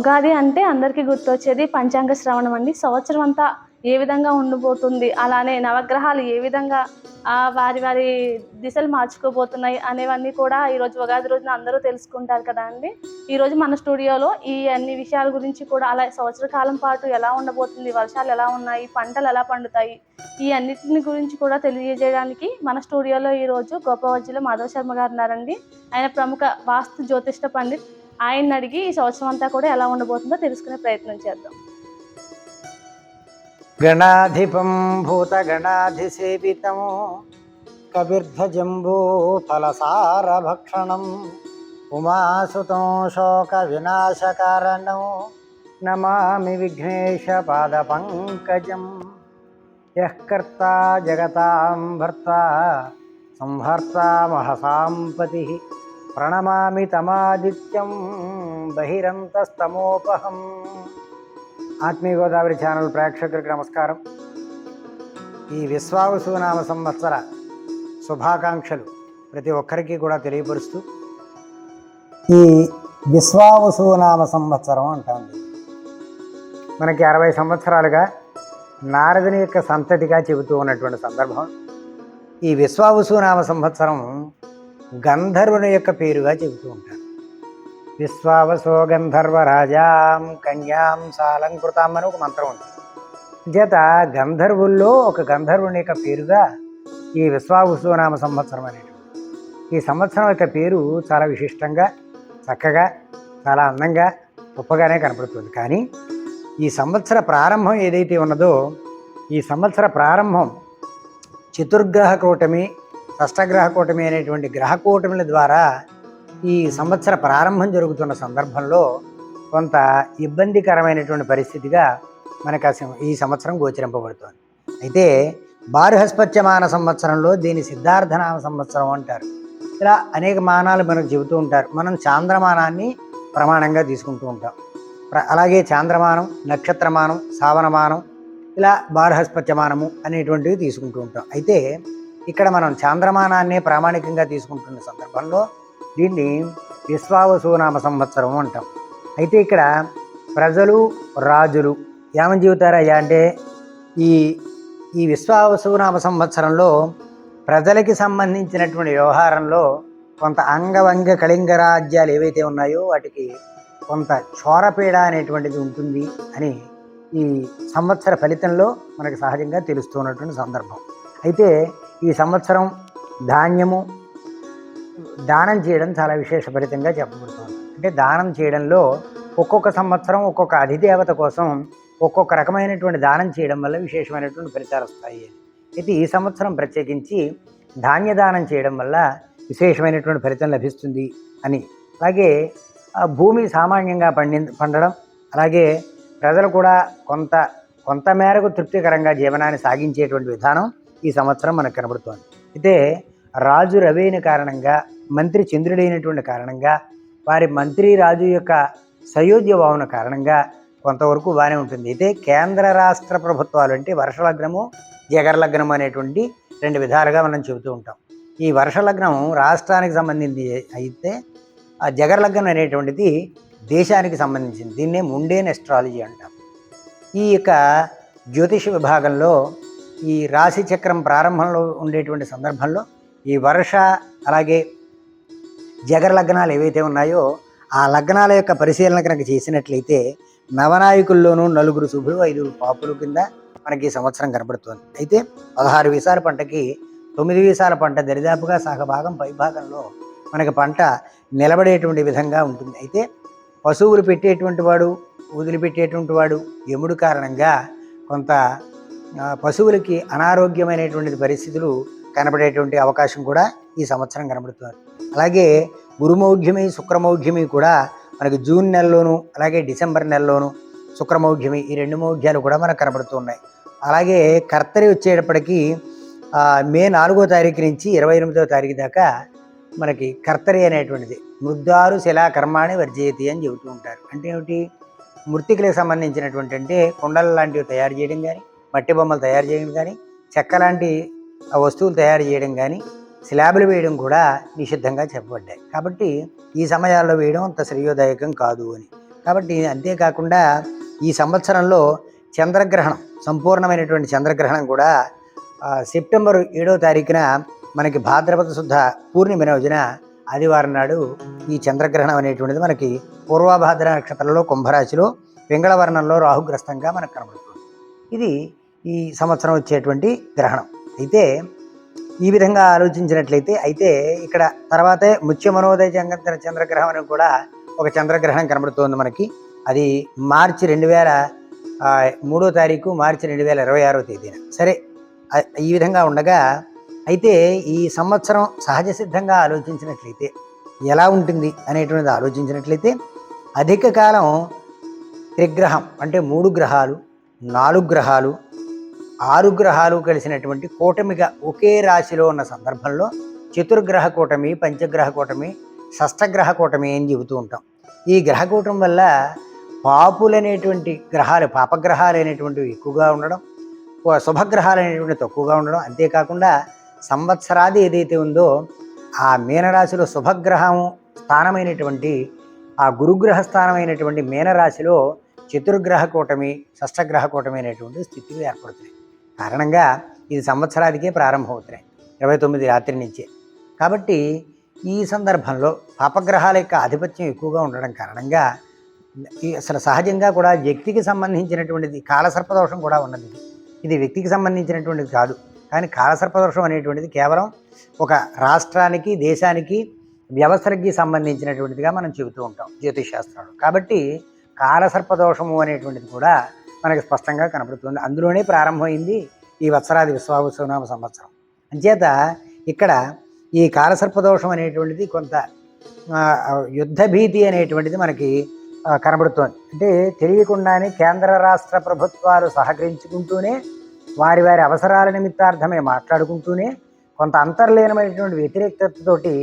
ఉగాది అంటే అందరికీ గుర్తొచ్చేది పంచాంగ శ్రవణం అండి. సంవత్సరం అంతా ఏ విధంగా ఉండబోతుంది అలానే నవగ్రహాలు ఏ విధంగా వారి వారి దిశలు మార్చుకోబోతున్నాయి అనేవన్నీ కూడా ఈరోజు ఉగాది రోజున అందరూ తెలుసుకుంటారు కదా అండి. ఈరోజు మన స్టూడియోలో ఈ అన్ని విషయాల గురించి కూడా అలా సంవత్సర కాలం పాటు ఎలా ఉండబోతుంది వర్షాలు ఎలా ఉన్నాయి పంటలు ఎలా పండుతాయి ఈ అన్నిటిని గురించి కూడా తెలియజేయడానికి మన స్టూడియోలో ఈరోజు గోపవజ్జిలో మాధవ శర్మ గారు ఉన్నారండి. ఆయన ప్రముఖ వాస్తు జ్యోతిష్ట పండిత్. ఆయన్ని అడిగి ఈ సంవత్సరం అంతా కూడా ఎలా ఉండబోతుందో తెలుసుకునే ప్రయత్నం చేద్దాం. గణాధిపం భూత గణాధిసేపితము కబీర్థజంబూఫలసారభక్షణం ఉమాసుతం శోక వినాశకారణం నమామి విఘ్నేశ పాద పంకజం యకర్త జగతాం భర్త సంహర్త మహసాంపతి. ప్రణమామి తమాదిత్యం బహిరంతస్తమోపహం. ఆత్మీయ గోదావరి ఛానల్ ప్రేక్షకులకు నమస్కారం. ఈ విశ్వావసునామ సంవత్సర శుభాకాంక్షలు ప్రతి ఒక్కరికి కూడా తెలియపరుస్తూ ఈ విశ్వావసునామ సంవత్సరం అంటుంది మనకి అరవై సంవత్సరాలుగా నారదుని యొక్క సంతతిగా చెబుతూ ఉన్నటువంటి సందర్భం. ఈ విశ్వావసునామ సంవత్సరం గంధర్వుని యొక్క పేరుగా చెబుతూ ఉంటారు. విశ్వావసో గంధర్వ రాజాం కన్యాం సాలంకృతాం అని ఒక మంత్రం ఉంది చేత గంధర్వుల్లో ఒక గంధర్వుని యొక్క పేరుగా ఈ విశ్వావసు నామ సంవత్సరం అనేటువంటి ఈ సంవత్సరం యొక్క పేరు చాలా విశిష్టంగా చక్కగా చాలా అందంగా గొప్పగానే కనపడుతుంది. కానీ ఈ సంవత్సర ప్రారంభం ఏదైతే ఉన్నదో ఈ సంవత్సర ప్రారంభం చతుర్గ్రహ కూటమి షష్టగ్రహ కూటమి అనేటువంటి గ్రహ కూటమిల ద్వారా ఈ సంవత్సర ప్రారంభం జరుగుతున్న సందర్భంలో కొంత ఇబ్బందికరమైనటువంటి పరిస్థితిగా మనకు ఈ సంవత్సరం గోచరింపబడుతోంది. అయితే బారుహస్పత్యమాన సంవత్సరంలో దీని సిద్ధార్థనామ సంవత్సరం అంటారు. ఇలా అనేక మానాలు మనకు చెబుతూ ఉంటారు. మనం చాంద్రమానాన్ని ప్రమాణంగా తీసుకుంటూ ఉంటాం. అలాగే చాంద్రమానం నక్షత్రమానం సావనమానం ఇలా బారుహస్పత్యమానము అనేటువంటివి తీసుకుంటూ ఉంటాం. అయితే ఇక్కడ మనం చాంద్రమానాన్ని ప్రామాణికంగా తీసుకుంటున్న సందర్భంలో దీన్ని విశ్వావసునామ సంవత్సరం అంటాం. అయితే ఇక్కడ ప్రజలు రాజులు ఏమని చెబుతారయ్యా అంటే ఈ ఈ విశ్వావసునామ సంవత్సరంలో ప్రజలకి సంబంధించినటువంటి వ్యవహారంలో కొంత అంగవంగ కళింగ రాజ్యాలు ఏవైతే ఉన్నాయో వాటికి కొంత చోరపీడ అనేటువంటిది ఉంటుంది అని ఈ సంవత్సర ఫలితంలో మనకు సహజంగా తెలుస్తున్నటువంటి సందర్భం. అయితే ఈ సంవత్సరం ధాన్యము దానం చేయడం చాలా విశేష ఫలితంగా చెప్పబడుతుంది. అంటే దానం చేయడంలో ఒక్కొక్క సంవత్సరం ఒక్కొక్క అధిదేవత కోసం ఒక్కొక్క రకమైనటువంటి దానం చేయడం వల్ల విశేషమైనటువంటి ఫలితాలు వస్తాయి. అయితే ఈ సంవత్సరం ప్రత్యేకించి ధాన్య దానం చేయడం వల్ల విశేషమైనటువంటి ఫలితం లభిస్తుంది అని. అలాగే భూమి సామాన్యంగా పండి పండడం అలాగే ప్రజలు కూడా కొంత కొంత మేరకు తృప్తికరంగా జీవనాన్ని సాగించేటువంటి విధానం ఈ సంవత్సరం మనకు కనబడుతోంది. అయితే రాజు రవైన కారణంగా మంత్రి చంద్రుడైనటువంటి కారణంగా వారి మంత్రి రాజు యొక్క సయోధ్య భావన కారణంగా కొంతవరకు బాగానే ఉంటుంది. అయితే కేంద్ర రాష్ట్ర ప్రభుత్వాలు అంటే వర్షలగ్నము జగర్లగ్నము అనేటువంటి రెండు విధాలుగా మనం చెబుతూ ఉంటాం. ఈ వర్షలగ్నం రాష్ట్రానికి సంబంధించి అయితే ఆ జగర్లగ్నం అనేటువంటిది దేశానికి సంబంధించింది. దీన్నే ముండేన్ ఎస్ట్రాలజీ అంటాం ఈ యొక్క జ్యోతిష విభాగంలో ఈ రాశి చక్రం ప్రారంభంలో ఉండేటువంటి సందర్భంలో ఈ వర్ష అలాగే జగర లగ్నాలు ఏవైతే ఉన్నాయో ఆ లగ్నాల యొక్క పరిశీలన కనుక చేసినట్లయితే నవనాయకుల్లోనూ నలుగురు శుభులు ఐదుగురు పాపులు కింద మనకి ఈ సంవత్సరం కనబడుతుంది. అయితే పదహారు వీసాల పంటకి తొమ్మిది వీసాల పంట దరిదాపుగా సహభాగం పైభాగంలో మనకి పంట నిలబడేటువంటి విధంగా ఉంటుంది. అయితే పశువులు పెట్టేటువంటి వాడు వదిలిపెట్టేటువంటి వాడు యముడు కారణంగా కొంత పశువులకి అనారోగ్యమైనటువంటి పరిస్థితులు కనబడేటువంటి అవకాశం కూడా ఈ సంవత్సరం కనబడుతున్నారు. అలాగే గురుమౌఢ్యమి శుక్రమౌఢ్యమి కూడా మనకి జూన్ నెలలోను అలాగే డిసెంబర్ నెలలోను శుక్రమౌఢ్యమి ఈ రెండు మౌఢ్యాలు కూడా మనకు కనబడుతున్నాయి అలాగే కర్తరి వచ్చేటప్పటికి మే నాలుగో తారీఖు నుంచి ఇరవై ఎనిమిదో తారీఖు దాకా మనకి కర్తరి అనేటువంటిది. మృద్దారు శిలా కర్మాణి వర్జయతి అని చెబుతూ ఉంటారు. అంటే ఏమిటి? మృతికలకు సంబంధించినటువంటి అంటే కుండలు లాంటివి తయారు చేయడం కానీ మట్టి బొమ్మలు తయారు చేయడం కానీ చెక్క లాంటి వస్తువులు తయారు చేయడం కానీ స్లాబులు వేయడం కూడా నిషిద్ధంగా చెప్పబడ్డాయి. కాబట్టి ఈ సమయాల్లో వేయడం అంత శ్రేయోదాయకం కాదు అని. కాబట్టి అంతేకాకుండా ఈ సంవత్సరంలో చంద్రగ్రహణం సంపూర్ణమైనటువంటి చంద్రగ్రహణం కూడా సెప్టెంబర్ ఏడో తారీఖున మనకి భాద్రపద శుద్ధ పూర్ణిమ రోజున ఆదివారం నాడు ఈ చంద్రగ్రహణం అనేటువంటిది మనకి పూర్వభాద్ర నక్షత్రంలో కుంభరాశిలో పింగళవర్ణంలో రాహుగ్రస్తంగా మనకు కనబడుతుంది. ఇది ఈ సంవత్సరం వచ్చేటువంటి గ్రహణం. అయితే ఈ విధంగా ఆలోచించినట్లయితే అయితే ఇక్కడ తర్వాతే ముత్య మనోదయ చంద్ర చంద్రగ్రహం అని కూడా ఒక చంద్రగ్రహణం కనబడుతోంది మనకి. అది మార్చి రెండు వేల మూడో తారీఖు మార్చి రెండు వేల ఇరవై ఆరో తేదీన. సరే ఈ విధంగా ఉండగా అయితే ఈ సంవత్సరం సహజ సిద్ధంగా ఆలోచించినట్లయితే ఎలా ఉంటుంది అనేటువంటిది ఆలోచించినట్లయితే అధిక కాలం త్రిగ్రహం అంటే మూడు గ్రహాలు నాలుగు గ్రహాలు ఆరు గ్రహాలు కలిసినటువంటి కూటమిగా ఒకే రాశిలో ఉన్న సందర్భంలో చతుర్గ్రహ కూటమి పంచగ్రహ కూటమి షష్టగ్రహ కూటమి అని చెబుతూ ఉంటాం. ఈ గ్రహ కూటమి వల్ల పాపులనేటువంటి గ్రహాలు పాపగ్రహాలు అనేటువంటివి ఎక్కువగా ఉండడం శుభగ్రహాలు అనేటువంటి తక్కువగా ఉండడం అంతేకాకుండా సంవత్సరాది ఏదైతే ఉందో ఆ మీనరాశిలో శుభగ్రహం స్థానమైనటువంటి ఆ గురుగ్రహ స్థానమైనటువంటి మీనరాశిలో చతుర్గ్రహ కూటమి షష్టగ్రహ కూటమి అనేటువంటి స్థితిలో ఏర్పడుతున్నాయి. కారణంగా ఇది సంవత్సరాదికే ప్రారంభమవుతున్నాయి. ఇరవై తొమ్మిది రాత్రి నుంచే. కాబట్టి ఈ సందర్భంలో పాపగ్రహాల యొక్క ఆధిపత్యం ఎక్కువగా ఉండడం కారణంగా ఈ అసలు సహజంగా కూడా వ్యక్తికి సంబంధించినటువంటిది కాలసర్పదోషం కూడా ఉన్నది. ఇది వ్యక్తికి సంబంధించినటువంటిది కాదు. కానీ కాలసర్పదోషం అనేటువంటిది కేవలం ఒక రాష్ట్రానికి దేశానికి వ్యవస్థలకి సంబంధించినటువంటిదిగా మనం చెబుతూ ఉంటాం జ్యోతిష్ శాస్త్రంలో కాబట్టి కాలసర్పదోషము అనేటువంటిది కూడా మనకి స్పష్టంగా కనబడుతుంది అందులోనే ప్రారంభమైంది ఈ వత్సరాది విశ్వావసునామ సంవత్సరం. అంచేత ఇక్కడ ఈ కాలసర్పదోషం అనేటువంటిది కొంత యుద్ధ భీతి అనేటువంటిది మనకి కనబడుతోంది. అంటే తెలియకుండానే కేంద్ర రాష్ట్ర ప్రభుత్వాలు సహకరించుకుంటూనే వారి వారి అవసరాల నిమిత్తార్థమే మాట్లాడుకుంటూనే కొంత అంతర్లీనమైనటువంటి వ్యతిరేకతతోటి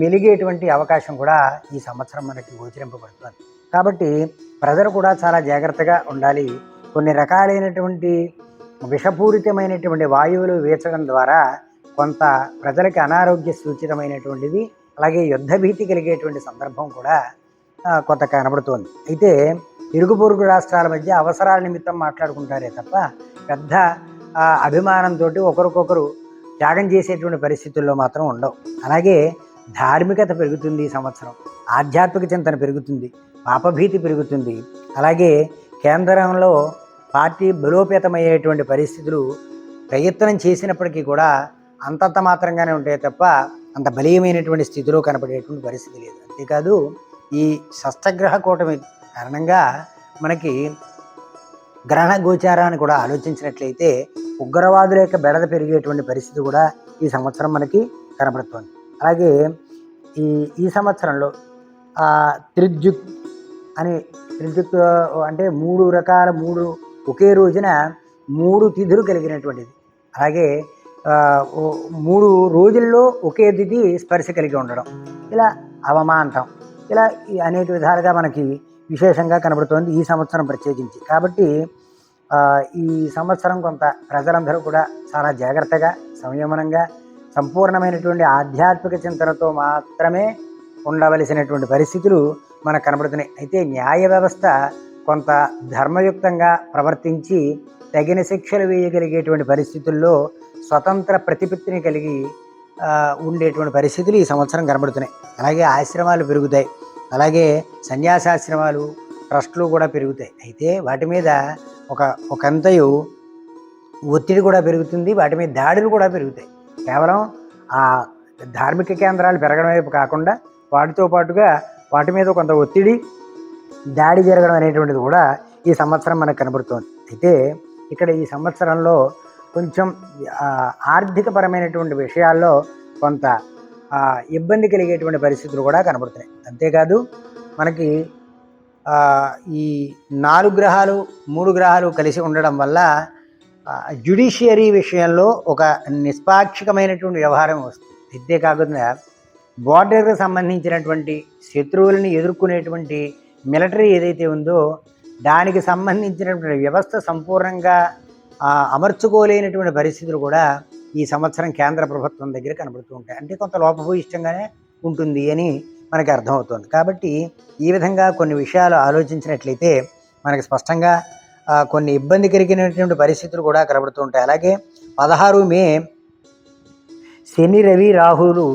మెలిగేటువంటి అవకాశం కూడా ఈ సంవత్సరం మనకి గోచరింపబడుతుంది. కాబట్టి ప్రజలు కూడా చాలా జాగ్రత్తగా ఉండాలి. కొన్ని రకాలైనటువంటి విషపూరితమైనటువంటి వాయువులు వీచడం ద్వారా కొంత ప్రజలకి అనారోగ్య సూచితమైనటువంటిది అలాగే యుద్ధ భీతి కలిగేటువంటి సందర్భం కూడా కొంత కనబడుతోంది. అయితే ఇరుగు పొరుగు రాష్ట్రాల మధ్య అవసరాల నిమిత్తం మాట్లాడుకుంటారే తప్ప పెద్ద అభిమానంతో ఒకరికొకరు త్యాగం చేసేటువంటి పరిస్థితుల్లో మాత్రం ఉండవు. అలాగే ధార్మికత పెరుగుతుంది ఈ సంవత్సరం. ఆధ్యాత్మిక చింతన పెరుగుతుంది. పాపభీతి పెరుగుతుంది. అలాగే కేంద్రంలో పార్టీ బలోపేతమయ్యేటువంటి పరిస్థితులు ప్రయత్నం చేసినప్పటికీ కూడా అంతంత మాత్రంగానే ఉంటాయి తప్ప అంత బలీయమైనటువంటి స్థితిలో కనపడేటువంటి పరిస్థితి లేదు. అంతేకాదు ఈ షష్టగ్రహ కూటమి కారణంగా మనకి గ్రహణ గోచారాన్ని కూడా ఆలోచించినట్లయితే ఉగ్రవాదుల యొక్క బెడద పెరిగేటువంటి పరిస్థితి కూడా ఈ సంవత్సరం మనకి కనబడుతోంది అలాగే ఈ ఈ సంవత్సరంలో ఆ, త్రిద్యుక్ అని త్రిద్యుక్ అంటే మూడు రకాల మూడు ఒకే రోజున మూడు తిథులు కలిగినటువంటిది. అలాగే మూడు రోజుల్లో ఒకే తిథి స్పర్శ కలిగి ఉండడం. ఇలా అవమాంతం. ఇలా ఈ అనేక విధాలుగా మనకి విశేషంగా కనబడుతోంది ఈ సంవత్సరం ప్రత్యేకించి. కాబట్టి ఈ సంవత్సరం కొంత ప్రజలందరూ కూడా చాలా జాగ్రత్తగా సంయమనంగా సంపూర్ణమైనటువంటి ఆధ్యాత్మిక చింతనతో మాత్రమే ఉండవలసినటువంటి పరిస్థితులు మనకు కనబడుతున్నాయి. అయితే న్యాయ వ్యవస్థ కొంత ధర్మయుక్తంగా ప్రవర్తించి తగిన శిక్షలు వేయగలిగేటువంటి పరిస్థితుల్లో స్వతంత్ర ప్రతిపత్తిని కలిగి ఉండేటువంటి పరిస్థితులు ఈ సంవత్సరం కనబడుతున్నాయి. అలాగే ఆశ్రమాలు పెరుగుతాయి. అలాగే సన్యాసాశ్రమాలు ట్రస్టులు కూడా పెరుగుతాయి. అయితే వాటి మీద ఒక ఒకంతయు ఒత్తిడి కూడా పెరుగుతుంది. వాటి మీద దాడులు కూడా పెరుగుతాయి. కేవలం ఆ ధార్మిక కేంద్రాలు పెరగడం వైపు కాకుండా వాటితో పాటుగా వాటి మీద కొంత ఒత్తిడి దాడి జరగడం అనేటువంటిది కూడా ఈ సంవత్సరం మనకు కనబడుతోంది. అయితే ఇక్కడ ఈ సంవత్సరంలో కొంచెం ఆర్థికపరమైనటువంటి విషయాల్లో కొంత ఇబ్బంది కలిగేటువంటి పరిస్థితులు కూడా కనబడుతున్నాయి. అంతేకాదు మనకి ఈ నాలుగు గ్రహాలు మూడు గ్రహాలు కలిసి ఉండడం వల్ల జ్యుడిషియరీ విషయంలో ఒక నిష్పాక్షికమైనటువంటి వ్యవహారం వస్తుంది. అంతేకాకుండా బోర్డర్కి సంబంధించినటువంటి శత్రువులను ఎదుర్కొనేటువంటి మిలిటరీ ఏదైతే ఉందో దానికి సంబంధించినటువంటి వ్యవస్థ సంపూర్ణంగా అమర్చుకోలేనటువంటి పరిస్థితులు కూడా ఈ సంవత్సరం కేంద్ర ప్రభుత్వం దగ్గర కనబడుతూ ఉంటాయి. అంటే కొంత లోపభూయిష్టంగానే ఉంటుంది అని మనకి అర్థమవుతుంది. కాబట్టి ఈ విధంగా కొన్ని విషయాలు ఆలోచించినట్లయితే మనకి స్పష్టంగా కొన్ని ఇబ్బంది కలిగినటువంటి పరిస్థితులు కూడా కనబడుతూ ఉంటాయి. అలాగే పదహారు మే శని రవి రాహులు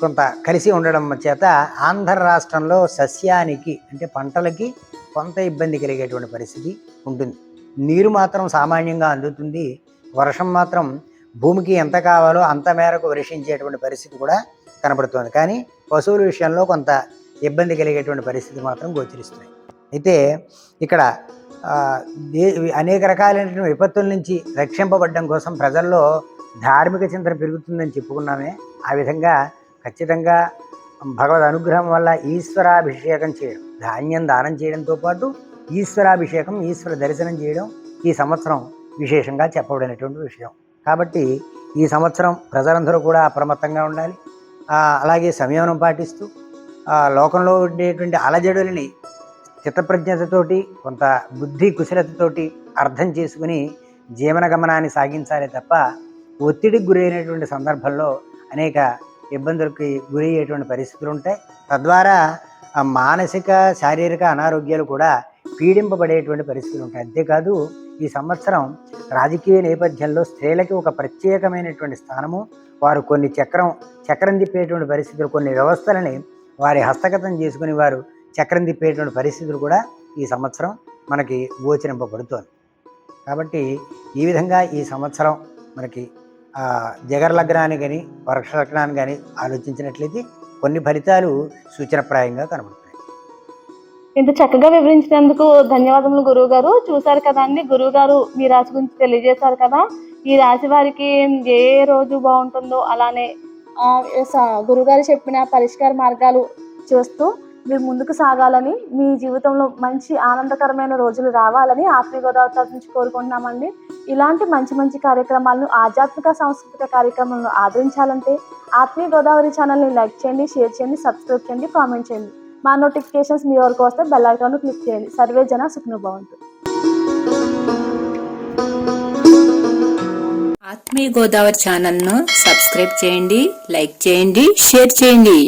కొంత కలిసి ఉండడం చేత ఆంధ్ర రాష్ట్రంలో సస్యానికి అంటే పంటలకి కొంత ఇబ్బంది కలిగేటువంటి పరిస్థితి ఉంటుంది. నీరు మాత్రం సామాన్యంగా అందుతుంది. వర్షం మాత్రం భూమికి ఎంత కావాలో అంత మేరకు వర్షించేటువంటి పరిస్థితి కూడా కనబడుతుంది. కానీ పశువుల విషయంలో కొంత ఇబ్బంది కలిగేటువంటి పరిస్థితి మాత్రం గోచరిస్తుంది అయితే ఇక్కడ అనేక రకాలైనటువంటి విపత్తుల నుంచి రక్షింపబడడం కోసం ప్రజల్లో ధార్మిక చింతన పెరుగుతుందని చెప్పుకున్నామే. ఆ విధంగా ఖచ్చితంగా భగవద్ అనుగ్రహం వల్ల ఈశ్వరాభిషేకం చేయడం ధాన్యం దానం చేయడంతో పాటు ఈశ్వరాభిషేకం ఈశ్వర దర్శనం చేయడం ఈ సంవత్సరం విశేషంగా చెప్పబడినటువంటి విషయం. కాబట్టి ఈ సంవత్సరం ప్రజలందరూ కూడా అప్రమత్తంగా ఉండాలి. అలాగే సంయమనం పాటిస్తూ లోకంలో ఉండేటువంటి అలజడులని చిత్తప్రజ్ఞతతోటి కొంత బుద్ధి కుశలతతోటి అర్థం చేసుకుని జీవన గమనాన్ని సాగించాలి తప్ప ఒత్తిడికి గురైనటువంటి సందర్భంలో అనేక ఇబ్బందులకి గురి అయ్యేటువంటి పరిస్థితులు ఉంటాయి. తద్వారా ఆ మానసిక శారీరక అనారోగ్యాలు కూడా పీడింపబడేటువంటి పరిస్థితులు ఉంటాయి. అంతేకాదు ఈ సంవత్సరం రాజకీయ నేపథ్యంలో స్త్రీలకి ఒక ప్రత్యేకమైనటువంటి స్థానము. వారు కొన్ని చక్రం చక్రం తిప్పేటువంటి పరిస్థితులు కొన్ని వ్యవస్థలని వారి హస్తగతం చేసుకుని వారు చక్రం తిప్పేటువంటి పరిస్థితులు కూడా ఈ సంవత్సరం మనకి గోచరింపబడుతోంది. కాబట్టి ఈ విధంగా ఈ సంవత్సరం మనకి జగర లగ్నాన్ని కానీ వర్ష లగ్నాన్ని కానీ ఆలోచించినట్లయితే కొన్ని ఫలితాలు సూచనప్రాయంగా కనబడుతున్నాయి. ఇంత చక్కగా వివరించినందుకు ధన్యవాదములు గురువు గారు. కదా అని గురువు గారు మీ రాశి గురించి తెలియజేశారు కదా. ఈ రాశి వారికి ఏ ఏ రోజు బాగుంటుందో అలానే గురుగారు చెప్పిన పరిష్కార మార్గాలు చూస్తూ మీరు ముందుకు సాగాలని మీ జీవితంలో మంచి ఆనందకరమైన రోజులు రావాలని ఆత్మీయ గోదావరి నుంచి కోరుకుంటున్నామండి. ఇలాంటి మంచి మంచి కార్యక్రమాలను ఆధ్యాత్మిక సాంస్కృతిక కార్యక్రమాలను ఆదరించాలంటే ఆత్మీయ గోదావరి ఛానల్ని లైక్ చేయండి షేర్ చేయండి సబ్స్క్రైబ్ చేయండి కామెంట్ చేయండి. మా నోటిఫికేషన్స్ మీ వరకు వస్తే బెల్ ఐకాన్ క్లిక్ చేయండి. సర్వే జన సుఖ్నుభవంతు. ఆత్మీయ గోదావరి ఛానల్ను సబ్స్క్రైబ్ చేయండి లైక్ చేయండి షేర్ చేయండి.